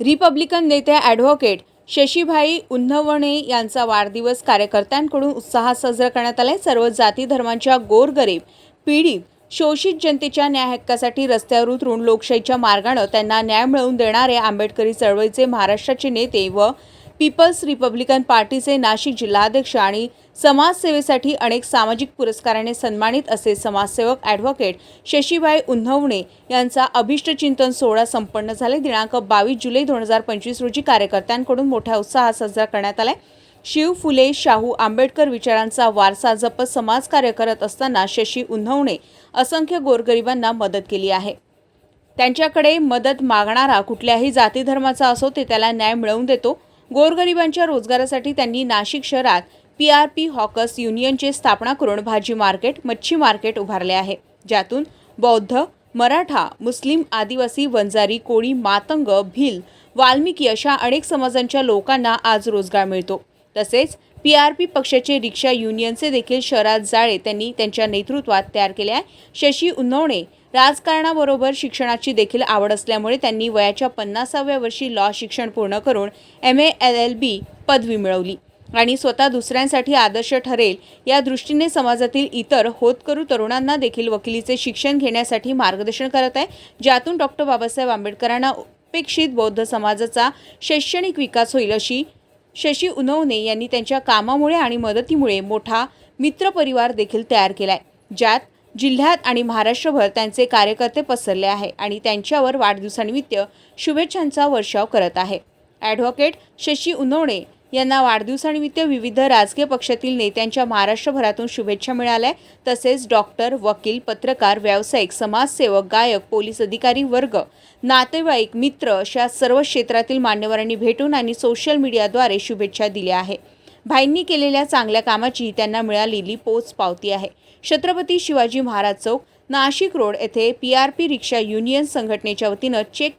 Republican नेते advocate शशीभाई Unhavane यांचा वाढदिवस कार्यकर्त्यांकडून उत्साहात साजरा करण्यात आलाय. सर्व जाती धर्मांच्या गोरगरीब पीडित शोषित जनतेच्या न्याय हक्कासाठी रस्त्यावर उतरून लोकशाहीच्या मार्गानं त्यांना न्याय मिळवून देणारे आंबेडकरी चळवळीचे महाराष्ट्राचे नेते व पीपल्स रिपब्लिकन पार्टीचे नाशिक जिल्हाध्यक्ष आणि समाजसेवेसाठी अनेक सामाजिक पुरस्काराने सन्मानित असे समाजसेवक ॲडव्होकेट शशीबाई उन्हवणे यांचा अभिष्टचिंतन सोहळा संपन्न झाले. दिनांक बावीस जुलै दोन हजार पंचवीस रोजी कार्यकर्त्यांकडून मोठ्या उत्साहात साजरा करण्यात आला शिव फुले शाहू आंबेडकर विचारांचा वारसा जपत समाजकार्य करत असताना शशी उन्हवणे असंख्य गोरगरिबांना मदत केली आहे. त्यांच्याकडे मदत मागणारा कुठल्याही जाती धर्माचा असो ते त्याला न्याय मिळवून देतो. गोरगरिबांच्या रोजगारासाठी त्यांनी नाशिक शहरात पी आर पी हॉकर्स युनियनची स्थापना करून भाजी मार्केट मच्छी मार्केट उभारले आहे. ज्यातून बौद्ध मराठा मुस्लिम आदिवासी वंजारी कोळी मातंग भिल वाल्मिकी अशा अनेक समाजांच्या लोकांना आज रोजगार मिळतो. तसेच पी आर पी पक्षाचे रिक्षा युनियनचे देखील शहरात जाळे त्यांनी त्यांच्या नेतृत्वात तयार केले आहे. शशी उन्हवणे राजकारणाबरोबर शिक्षणाची देखील आवड असल्यामुळे त्यांनी वयाच्या पन्नासाव्या वर्षी लॉ शिक्षण पूर्ण करून M A L L B पदवी मिळवली. आणि स्वतः दुसऱ्यांसाठी आदर्श ठरेल या दृष्टीने समाजातील इतर होतकरू तरुणांना देखील वकिलीचे शिक्षण घेण्यासाठी मार्गदर्शन करत आहे ज्यातून डॉक्टर बाबासाहेब आंबेडकरांना अपेक्षित बौद्ध समाजाचा शैक्षणिक विकास होईल अशी शशी उनवणे यांनी त्यांच्या कामामुळे आणि मदतीमुळे मोठा मित्रपरिवार देखील तयार केला आहे ज्यात जिल्ह्यात आणि महाराष्ट्रभर त्यांचे कार्यकर्ते पसरले आहे आणि त्यांच्यावर वाढदिवसानिमित्त शुभेच्छांचा वर्षाव करत आहे. ॲडव्होकेट शशी उनवणे यांना वाढदिवसानिमित्त विविध राजकीय पक्षातील नेत्यांच्या महाराष्ट्रभरातून शुभेच्छा मिळाल्या. तसेच डॉक्टर वकील पत्रकार व्यावसायिक समाजसेवक गायक पोलीस अधिकारी वर्ग नातेवाईक मित्र अशा सर्व क्षेत्रातील मान्यवरांनी भेटून आणि सोशल मीडियाद्वारे शुभेच्छा दिल्या आहे भाईंनी केलेल्या चांगल्या कामाची त्यांना मिळालेली पोच पावती आहे. छत्रपती शिवाजी महाराज चौक नाशिक रोड येथे P R P rickshaw union संघटनेच्या वतीनं चेक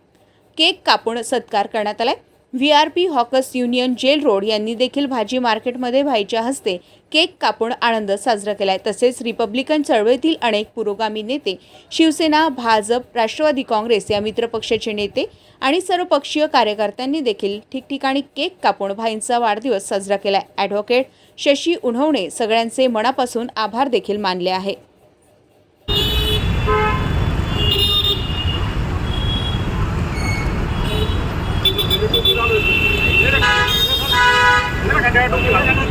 केक कापून सत्कार करण्यात आला आहे V R P hawkers union jail road यांनी देखील भाजी मार्केटमध्ये भाईच्या हस्ते केक कापून आनंद साजरा केलाय. तसेच रिपब्लिकन चळवळीतील अनेक पुरोगामी नेते शिवसेना भाजप राष्ट्रवादी काँग्रेस या मित्रपक्षाचे नेते आणि सर्वपक्षीय कार्यकर्त्यांनी देखील ठिकठिकाणी केक कापून भाईंचा वाढदिवस साजरा केलाय. ॲडव्होकेट शशी उन्हवणे सगळ्यांचे मनापासून आभार देखील मानले आहे. Itu?